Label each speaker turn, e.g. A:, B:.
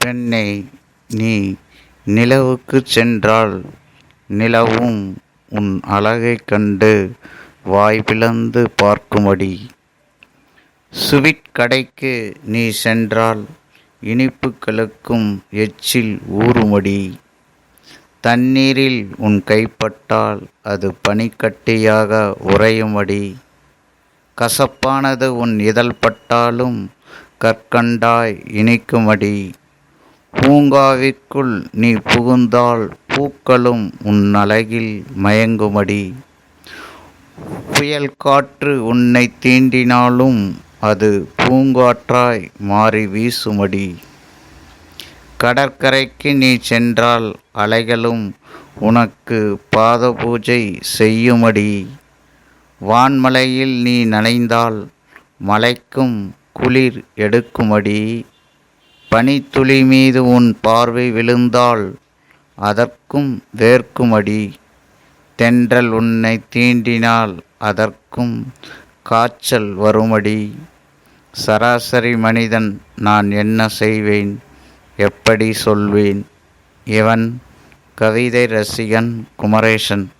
A: பெண்ணே நீ நிலவுக்குச் சென்றால் நிலவும் உன் அழகைக் கண்டு வாய் பிளந்து பார்க்கும்படி. சுவிட் கடைக்கு நீ சென்றால் இனிப்புகளுக்கும் எச்சில் ஊறுமடி தண்ணீரில் உன் கைப்பட்டால் அது பனிக்கட்டியாக உறையும்படி. கசப்பானது உன் இதழ் பட்டாலும் கற்கண்டாய் இனிக்குமடி பூங்காவிற்குள் நீ புகுந்தால் பூக்களும் உன் அழகில் மயங்குமடி. புயல் காற்று உன்னை தீண்டினாலும் அது பூங்காற்றாய் மாறி வீசுமடி. கடற்கரைக்கு நீ சென்றால் அலைகளும் உனக்கு பாத பூஜை செய்யுமடி. வான்மலையில் நீ நனைந்தால் மலைக்கும் குளிர் எடுக்குமடி. பனித்துளி மீது உன் பார்வை விழுந்தால் அதற்கும் வேர்க்குமடி. தென்றல் உன்னை தீண்டினால் அதற்கும் காய்ச்சல் வருமடி. சராசரி மனிதன் நான் என்ன செய்வேன்? எப்படி சொல்வேன்? இவன் கவிதை ரசிகன் குமரேசன்.